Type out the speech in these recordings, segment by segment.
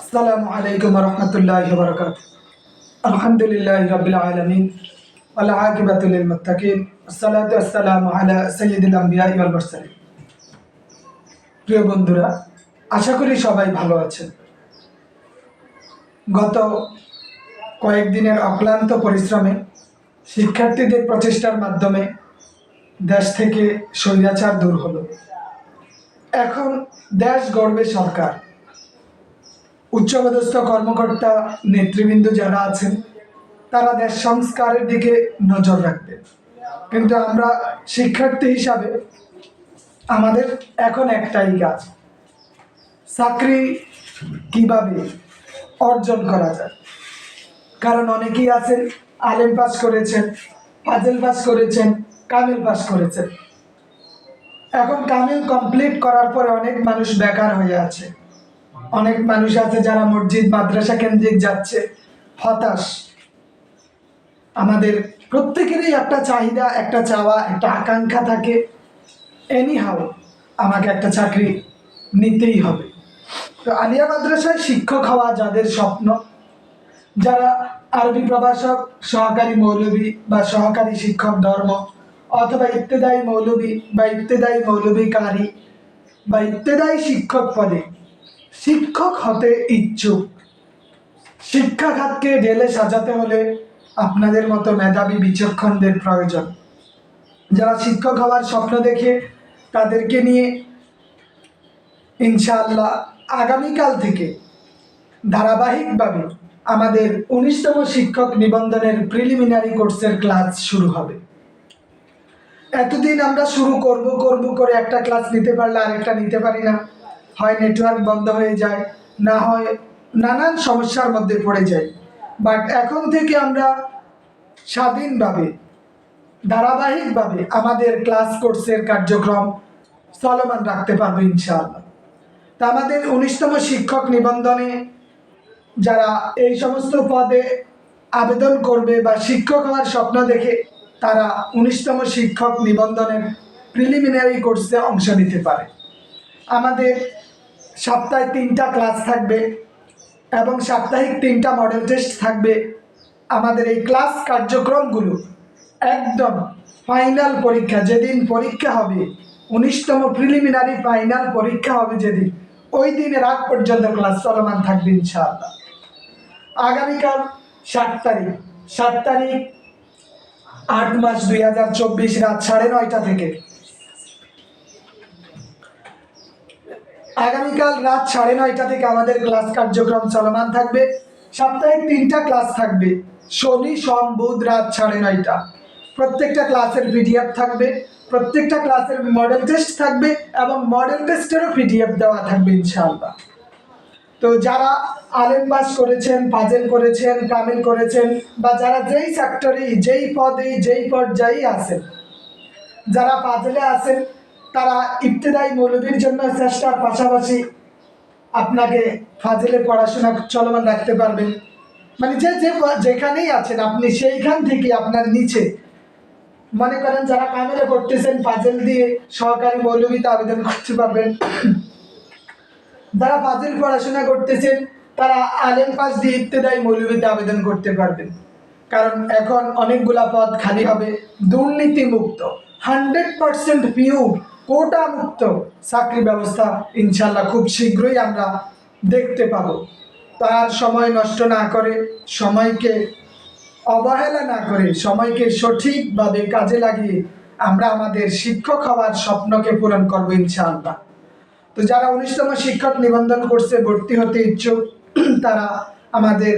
আসসালামু আলাইকুম রহমতুল্লাহ বরকাত আলহামদুলিল্লাহ রবিল আলমিন। আল্লাহ আকিবাতুল মুত্তাকিন। আসসালাতু আসসালামু আলা সাইয়্যিদিল আম্বিয়া ওয়াল মুরসালিন। প্রিয় বন্ধুরা, আশা করি সবাই ভালো আছেন। গত কয়েকদিনের অক্লান্ত পরিশ্রমে শিক্ষার্থীদের প্রচেষ্টার মাধ্যমে দেশ থেকে স্বৈরাচার দূর হলো। এখন দেশ গড়বে সরকার। উচ্চপদস্থ কর্মকর্তা নেতৃবৃন্দ যারা আছেন, তারা দেশ সংস্কারের দিকে নজর রাখবেন। কিন্তু আমরা শিক্ষার্থী হিসাবে আমাদের এখন একটাই কাজ, চাকরি কীভাবে অর্জন করা যায়? কারণ অনেকেই আছেন, আলেম পাস করেছেন ফাজেল পাস করেছেন, কামিল পাস করেছেন। এখন কামিল কমপ্লিট করার পরে অনেক মানুষ বেকার হয়ে আছে। অনেক মানুষ আছে যারা মসজিদ, মাদ্রাসা কেন্দ্রিক যাচ্ছে। হতাশ। আমাদের প্রত্যেকেরই একটা চাহিদা, একটা চাওয়া, একটা আকাঙ্ক্ষা থাকে। এনি হাও আমাকে একটা চাকরি নিতেই হবে। তো আলিয়া মাদ্রাসায় শিক্ষক হওয়া যাদের স্বপ্ন, যারা আরবি প্রভাষক, সহকারী মৌলবী বা সহকারী শিক্ষক ধর্ম অথবা ইত্তেদায়ী মৌলবী বা ইত্তেদায়ী মৌলবী বা ইত্তেদায়ী শিক্ষক পদে শিক্ষক হতে ইচ্ছুক। শিক্ষা খাতকে ঢেলে সাজাতে হলে আপনাদের মতো মেধাবী বিচক্ষণদের প্রয়োজন। যারা শিক্ষক হওয়ার স্বপ্ন দেখে তাদেরকে নিয়ে ইনশাআল্লাহ আগামীকাল থেকে ধারাবাহিকভাবে আমাদের উনিশতম শিক্ষক নিবন্ধনের প্রিলিমিনারি কোর্সের ক্লাস শুরু হবে। এতদিন আমরা শুরু করব করব করে একটা ক্লাস নিতে পারলে আরেকটা নিতে পারি না। হয় নেটওয়ার্ক বন্ধ হয়ে যায়, না হয় নানান সমস্যার মধ্যে পড়ে যায়। বাট এখন থেকে আমরা স্বাধীনভাবে, ধারাবাহিকভাবে আমাদের ক্লাস কোর্সের কার্যক্রম চলমান রাখতে পারব ইনশাআল্লাহ। তা আমাদের উনিশতম শিক্ষক নিবন্ধনে যারা এই সমস্ত পদে আবেদন করবে বা শিক্ষক হওয়ার স্বপ্ন দেখে, তারা উনিশতম শিক্ষক নিবন্ধনের প্রিলিমিনারি কোর্সে অংশ নিতে পারে। আমাদের সপ্তাহে তিনটা ক্লাস থাকবে এবং সাপ্তাহিক তিনটা মডেল টেস্ট থাকবে। আমাদের এই ক্লাস কার্যক্রমগুলো একদম ফাইনাল পরীক্ষা, যেদিন পরীক্ষা হবে, উনিশতম প্রিলিমিনারি ফাইনাল পরীক্ষা হবে যেদিন, ওই দিনের আগ পর্যন্ত ক্লাস চলমান থাকবে ইনশাআল্লাহ। আগামীকাল সাত তারিখ সাত তারিখ আট মাস দুই হাজার চব্বিশ রাত সাড়ে নয়টা থেকে। আগামীকাল রাত সাড়ে নয়টা থেকে আমাদের ক্লাস কার্যক্রম চলমান থাকবে। সাপ্তাহিক তিনটা ক্লাস থাকবে। শনি, সোম, বুধ রাত সাড়ে নয়টা। প্রত্যেকটা ক্লাসের পিডিএফ থাকবে। প্রত্যেকটা ক্লাসের মডেল টেস্ট থাকবে এবং মডেল টেস্টেরও পিডিএফ দেওয়া থাকবে ইনশাআল্লাহ। তো যারা আলেম করেছেন, পাজেল করেছেন, কামিল করেছেন বা যারা যেই সেক্টরে যেই পদে, যেই পর্যায়ে আছেন, যারা পাজেলে আছেন তারা ইবতেদায়ী মৌলবীর জন্য চেষ্টার পাশাপাশি আপনাকে ফাজেলের পড়াশোনা চলমান রাখতে পারবেন মানে যে যে, যেখানেই আছেন, আপনি সেইখান থেকে আপনার নিচে। মনে করেন যারা কামেলে করতেছেন ফাজেল দিয়ে সহকারী মৌলবীতে আবেদন করতে পারবেন। যারা ফাজিল পড়াশোনা করতেছেন, তারা আলেম পাস দিয়ে ইবতেদায়ী মৌলবীতে আবেদন করতে পারবেন। কারণ এখন অনেকগুলা পদ খালি হবে দুর্নীতি মুক্ত হান্ড্রেড পার্সেন্ট পিউর কোটা মুক্ত চাকরি ব্যবস্থা ইনশাল্লাহ খুব শীঘ্রই আমরা দেখতে পাবো। তার সময় নষ্ট না করে, সময়কে অবহেলা না করে, সময়কে সঠিকভাবে কাজে লাগিয়ে আমরা আমাদের শিক্ষক হওয়ার স্বপ্নকে পূরণ করব ইনশাআল্লাহ। তো যারা উনিশতম শিক্ষক নিবন্ধন করছে ভর্তি হতে ইচ্ছুক, তারা আমাদের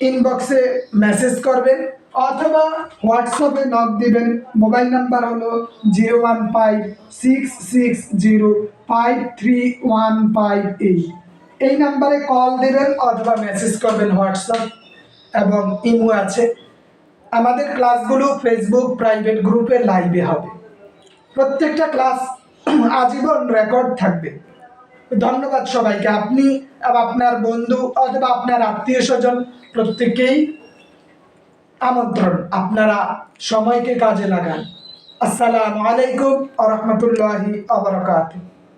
ইনবক্সে মেসেজ করবেন। অথবা হোয়াটসঅ্যাপে নক দিবেন। মোবাইল নাম্বার হলো zero one five six six zero five three one five eight এই নাম্বারে কল দেবেন অথবা মেসেজ করবেন হোয়াটসঅ্যাপ এবং ইমো আছে। আমাদের ক্লাসগুলো ফেসবুক প্রাইভেট গ্রুপে লাইভে হবে। প্রত্যেকটা ক্লাস আজীবন রেকর্ড থাকবে। ধন্যবাদ সবাইকে। আপনি, আপনার বন্ধু অথবা আপনার আত্মীয় স্বজন প্রত্যেকেই আমন্ত্রণ। আপনারা সময়কে কাজে লাগান। আসসালামু আলাইকুম আ রহমতুল্লাহি আবরকাত